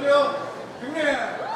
축하드려. 형님.